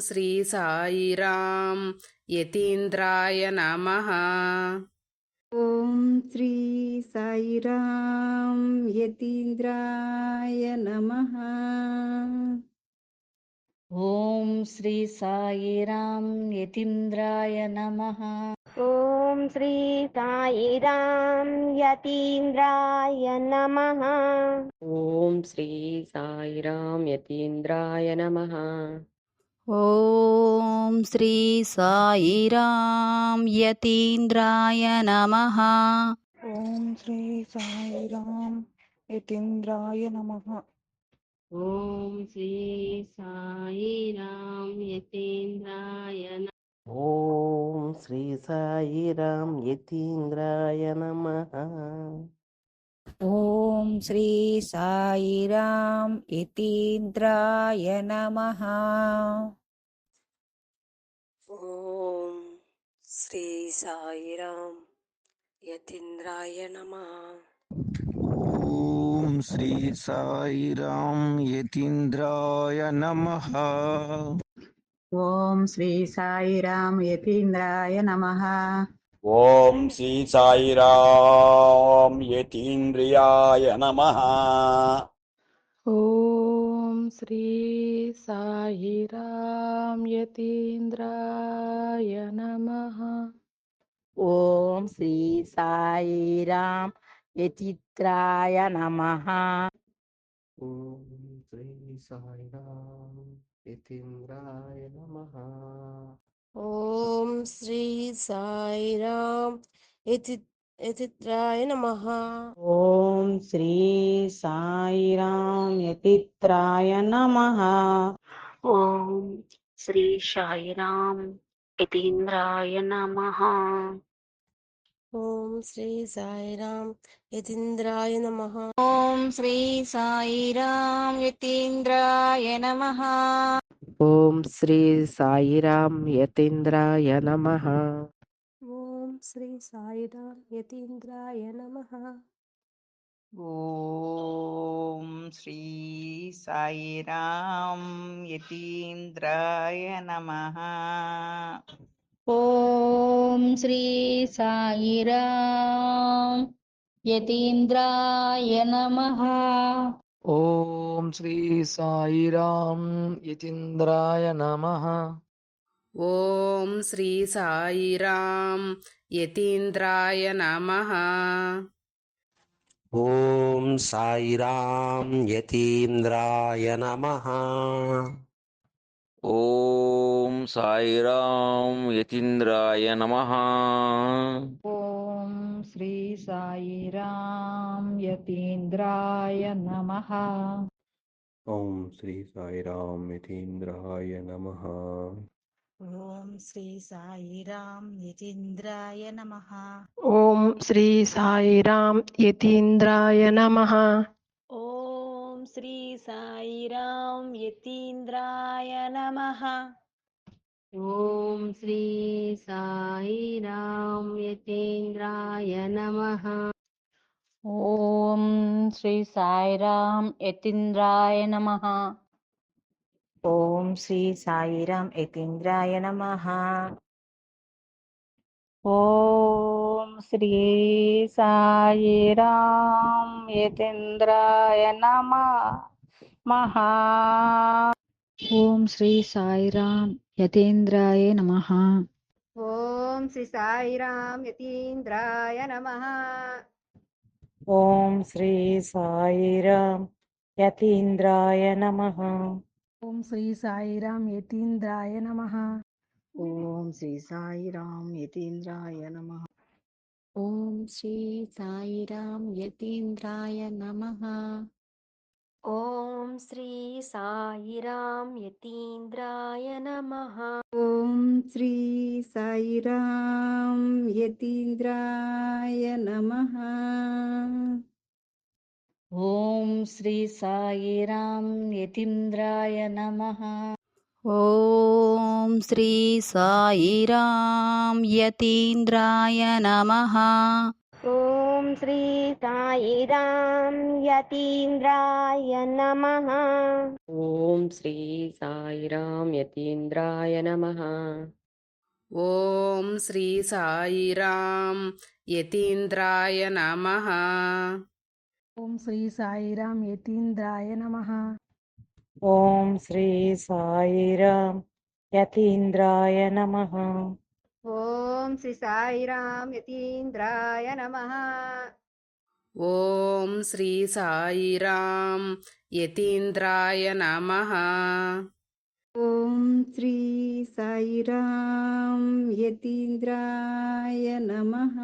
श्री सायिरां यतीन्द्राय नमः। ॐ श्री सायिरां यतीन्द्राय नमः। ॐ श्री साई यतीन्द्राय नमः। ॐ श्रीसायिरां यतीन्द्राय नमः ॐ श्री सायिरां यतीन्द्राय नमः ॐ श्री सायिरां यतीन्द्राय नमः ॐ श्री सायिरां यतीन्द्राय नमः ॐ श्री सायिरां यतीन्द्राय ఓం శ్రీ సాయి రామ్ యతీంద్రాయ నమ. ఓం శ్రీ సాయి రామ్ యతీంద్రాయ నమ. ఓం శ్రీ సాయి రామ్ యతీంద్రాయ నమ. ఓం శ్రీ సాయి రామ్ యతీంద్రాయ నమ. ఓం శ్రీ సాయిరాం యతీంద్రాయ నమ. ఓం శ్రీ సాయిరాం యతీంద్రియాయ నమ. ఓం శ్రీ సాయిరాం యతీంద్రాయ నమ. ఓం శ్రీ సాయిరాం యచిత్రాయ నమ. ఓం శ్రీ సాయిరాం यतीन्द्राय नमः ॐ श्री साईराम यतित्राय नमः ॐ श्री साईराम यतित्राय नमः ॐ श्री साईराम यतीन्द्राय नमः ॐ श्री साईराम यतीन्द्राय नमः। ॐ श्री साईराम यतीन्द्राय नमः। ॐ श्री साईराम यतीन्द्राय नमः। ॐ श्री साईराम यतीन्द्राय नमः। ॐ श्री साईराम यतीन्द्राय नमः। ॐ श्री सायिरा यतीन्द्राय नमः। ॐ श्री साई यतीन्द्राय नमः। ॐ श्री साई यतीन्द्राय नमः। ॐ साई यतीन्द्राय नमः। ॐ साईराम यतीन्द्राय नमः। ओम श्री साईराम यतीन्द्राय नमः। ओम श्री साईराम यतीन्द्राय नमः। ओम श्री साईराम यतीन्द्राय नमः। ओम श्री साईराम यतीन्द्राय नमः। ఓం శ్రీ సాయిరాం యతీంద్రాయ నమ. ఓం శ్రీ సాయిరాం యతీంద్రాయ నమ. ఓం శ్రీ సాయిరాం యతీంద్రాయ నమ. ఓం శ్రీ సాయిరామ్ యతేంద్రాయ నమ మహా. ఓం శ్రీ సాయిరామ్ యతేంద్రాయ నమ. ఓం శ్రీ సాయిరామ్ యతీంద్రాయ నమ. ఓం శ్రీ సాయిరామ్ యతీంద్రాయ నమ. ఓం శ్రీ సాయిరామ్ యతీంద్రాయ నమ. ఓం శ్రీ సాయిరామ్ యతీంద్రాయ నమ. ఓం శ్రీ సాయిరామ్ యతీంద్రాయ నమ. ఓం శ్రీ సాయిరామ్ యతీంద్రాయ నమ. ఓం శ్రీ సాయిరామ్ యతీంద్రాయ నమ. ఓం శ్రీ సాయిరామ్ యతీంద్రాయ నమ. ॐ श्री सायिरां यतीन्द्राय नमः। ॐ श्री सायिरां यतीन्द्राय नमः। ॐ श्री साई यतीन्द्राय नमः। ॐ श्री साई यतीन्द्राय नमः। ॐ श्री साई यतीन्द्राय नमः। ॐ श्री साईराम यतीन्द्राय नमः। ॐ श्री साईराम यतीन्द्राय नमः। ॐ श्री साईराम यतीन्द्राय नमः। ॐ श्री साईराम यतीन्द्राय नमः।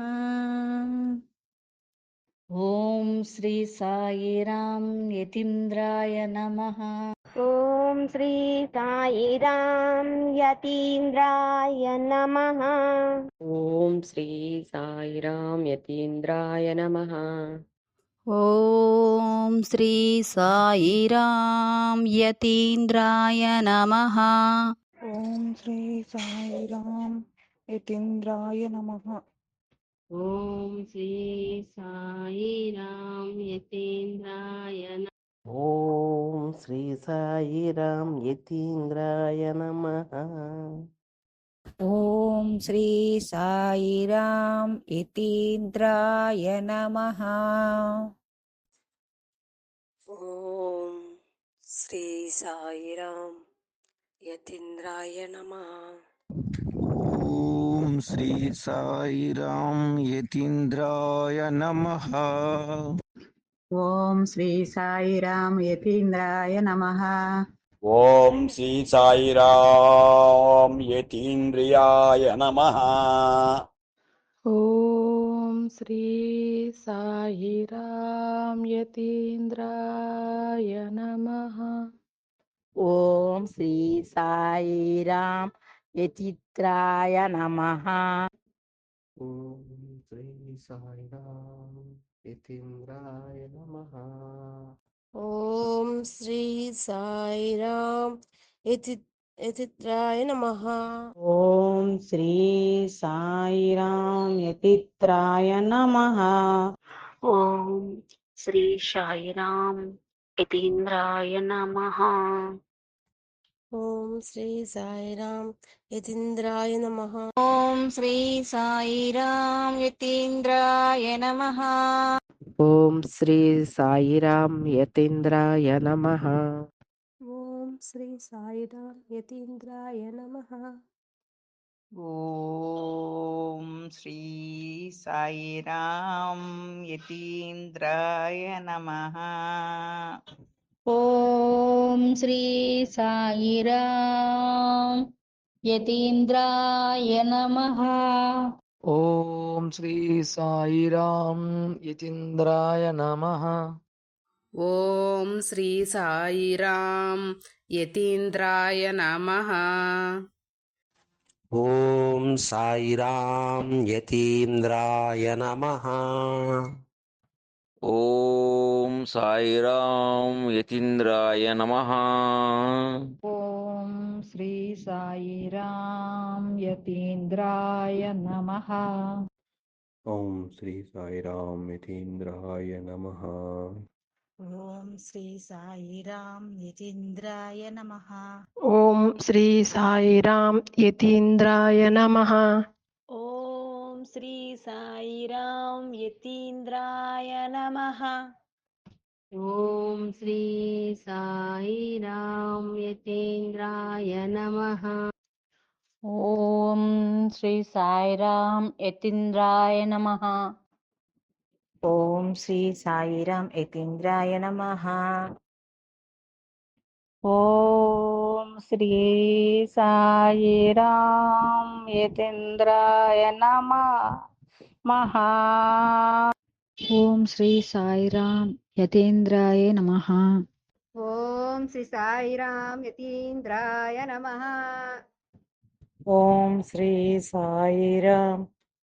ॐ श्री साईराम यतीन्द्राय नमः। ॐ श्री साईराम यतीन्द्राय नमः ॐ श्री साईराम यतीन्द्राय नमः ॐ श्री साईराम यतीन्द्राय नमः ॐ श्री साईराम यतीन्द्राय नमः ॐ श्री साईराम यतीन्द्राय ஓம் ஸ்ரீ சாயிராம் யதீந்திராய நம ஓம் ஸ்ரீ சாயிராம் யதீந்திராய நம ஓம் ஸ்ரீ சாயிராம் யதீந்திராய நம ஓம் ஸ்ரீ சாயிராம் யதீந்திராய நமஹா. ఓం శ్రీ సాయిరాం యతీంద్రాయ నమః. ఓం శ్రీ సాయిరాం యతీంద్రాయ నమ. ఓం శ్రీ సాయిరాం యతీంద్రియాయ నమః. ఓం శ్రీ సాయిరాం యతీంద్రాయ నమ. ॐ साईराम इतिम्राय नमः। ॐ श्री साईराम यतित्राय नमः। ॐ श्री साईराम यतित्राय नमः। ॐ श्री यतीन्द्राय नमः। ఓం శ్రీ సాయి రామ్ యతీంద్రాయ నమ. ఓం శ్రీ సాయి రామ్ యతీంద్రాయ నమ. ఓం శ్రీ సాయి రామ్ యతీంద్రాయ నమ. ఓం శ్రీ సాయి రామ్ యతీంద్రాయ నమ. ఓం శ్రీ సాయి రామ్ యతీంద్రాయ నమ. ॐ श्री सायि रातीन्द्राय नमः। ॐ श्री साईरां यतीन्द्राय नमः। ॐ श्री साई यतीन्द्राय नमः। ॐ साईरां यतीन्द्राय नमः। ఓం సాయిరాం యతీంద్రాయ నమః. ఓం శ్రీ సాయిరాం యతీంద్రాయ నమ. ఓం శ్రీ సాయిరాం యతీంద్రాయ నమః. ఓం శ్రీ సాయిరాం యతీంద్రాయ నమః. ఓం శ్రీ సాయిరాం యతీంద్రాయ నమః. శ్రీ సాయిరాం యతీంద్రాయ నమ. ఓం శ్రీ సాయిరాం యతీంద్రాయ నమ. ఓం శ్రీ సాయిరాం యతీంద్రాయ నమ. ఓం శ్రీ సాయిరాం యతీంద్రాయ నమ. ఓ ఓం శ్రీ సాయిరాం యతేంద్రాయ నమ మహా. ఓం శ్రీ సాయిరాం యతేంద్రాయ నమ. ఓం శ్రీ సాయిరాం యతీంద్రాయ నమ. ఓం శ్రీ సాయిరాం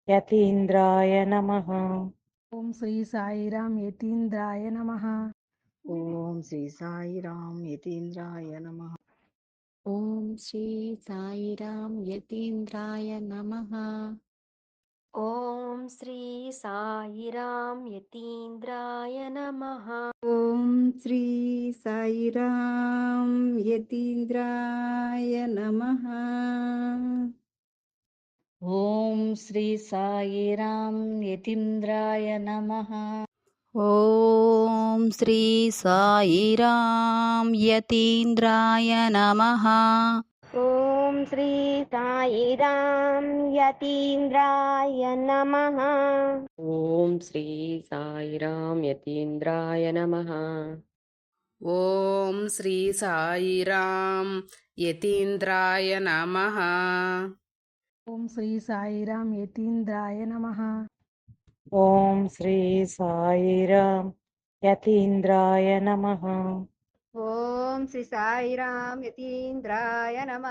యతీంద్రాయ నమ. ఓం శ్రీ సాయిరాం యతీంద్రాయ నమ. ఓం శ్రీ సాయిరాం యతీంద్రాయ నమ. ఓం శ్రీ సాయిరాం యతీంద్రాయ నమః. ఓం శ్రీ సాయిరాం యతీంద్రాయ నమః. ఓం శ్రీ సాయిరాం యతీంద్రాయ నమః. ఓం శ్రీ సాయిరాం యతీంద్రాయ నమః. ॐ श्री साई यतीन्द्राय नमः। ॐ श्री सायि यतीन्द्राय नमः। ॐ श्री साई यतीन्द्राय नमः। ॐ श्री साई यतीन्द्राय नमः। ॐ श्री साई यतीन्द्राय नमः। ఓం శ్రీ సాయిరామ్ యతీంద్రాయ నమ. ఓం శ్రీ సాయిరామ్ యతీంద్రాయ నమ.